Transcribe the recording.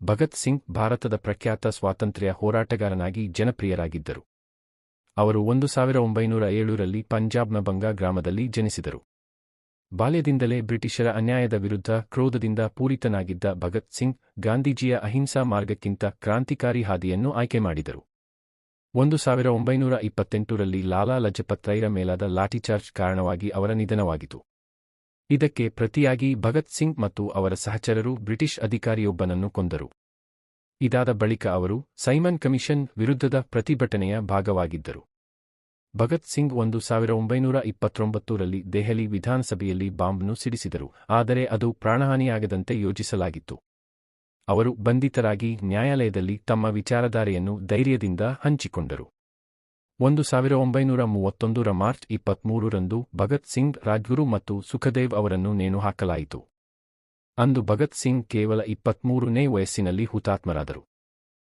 ಭಗತ್ ಸಿಂಗ್ ಭಾರತದ ಪ್ರಖ್ಯಾತ ಸ್ವಾತಂತ್ರ್ಯ ಹೋರಾಟಗಾರನಾಗಿ ಜನಪ್ರಿಯರಾಗಿದ್ದರು. ಅವರು ಒಂದು ಸಾವಿರ ಒಂಬೈನೂರ ಏಳರಲ್ಲಿ ಪಂಜಾಬ್ನ ಬಂಗಾ ಗ್ರಾಮದಲ್ಲಿ ಜನಿಸಿದರು. ಬಾಲ್ಯದಿಂದಲೇ ಬ್ರಿಟಿಷರ ಅನ್ಯಾಯದ ವಿರುದ್ಧ ಕ್ರೋಧದಿಂದ ಪೂರಿತನಾಗಿದ್ದ ಭಗತ್ ಸಿಂಗ್ ಗಾಂಧೀಜಿಯ ಅಹಿಂಸಾ ಮಾರ್ಗಕ್ಕಿಂತ ಕ್ರಾಂತಿಕಾರಿ ಹಾದಿಯನ್ನು ಆಯ್ಕೆ ಮಾಡಿದರು. ಒಂದು ಸಾವಿರ ಒಂಬೈನೂರ ಇಪ್ಪತ್ತೆಂಟರಲ್ಲಿ ಲಾಲಾ ಲಜಪತ್ ರೈರ ಮೇಲಾದ ಲಾಠಿಚಾರ್ಜ್ ಕಾರಣವಾಗಿ ಅವರ ನಿಧನವಾಯಿತು ಇದಕ್ಕೆ ಪ್ರತಿಯಾಗಿ ಭಗತ್ ಸಿಂಗ್ ಮತ್ತು ಅವರ ಸಹಚರರು ಬ್ರಿಟಿಷ್ ಅಧಿಕಾರಿಯೊಬ್ಬನನ್ನು ಕೊಂದರು. ಇದಾದ ಬಳಿಕ ಅವರು ಸೈಮನ್ ಕಮಿಷನ್ ವಿರುದ್ಧದ ಪ್ರತಿಭಟನೆಯ ಭಾಗವಾಗಿದ್ದರು. ಭಗತ್ ಸಿಂಗ್ ಒಂದು ಸಾವಿರ ಒಂಬೈನೂರ ಇಪ್ಪತ್ತೊಂಬತ್ತರಲ್ಲಿ ದೆಹಲಿ ವಿಧಾನಸಭೆಯಲ್ಲಿ ಬಾಂಬ್ನು ಸಿಡಿಸಿದರು, ಆದರೆ ಅದು ಪ್ರಾಣಹಾನಿಯಾಗದಂತೆ ಯೋಜಿಸಲಾಗಿತ್ತು. ಅವರು ಬಂಧಿತರಾಗಿ ನ್ಯಾಯಾಲಯದಲ್ಲಿ ತಮ್ಮ ವಿಚಾರಧಾರೆಯನ್ನು ಧೈರ್ಯದಿಂದ ಹಂಚಿಕೊಂಡರು. ಒಂದು ಸಾವಿರ ಒಂಬೈನೂರ ಮೂವತ್ತೊಂದರ ಮಾರ್ಚ್ ಇಪ್ಪತ್ಮೂರರಂದು ಭಗತ್ ಸಿಂಗ್, ರಾಜ್ಗುರು ಮತ್ತು ಸುಖದೇವ್ ಅವರನ್ನು ನೇಣು ಹಾಕಲಾಯಿತು ಅಂದು ಭಗತ್ ಸಿಂಗ್ ಕೇವಲ ಇಪ್ಪತ್ಮೂರನೇ ವಯಸ್ಸಿನಲ್ಲಿ ಹುತಾತ್ಮರಾದರು.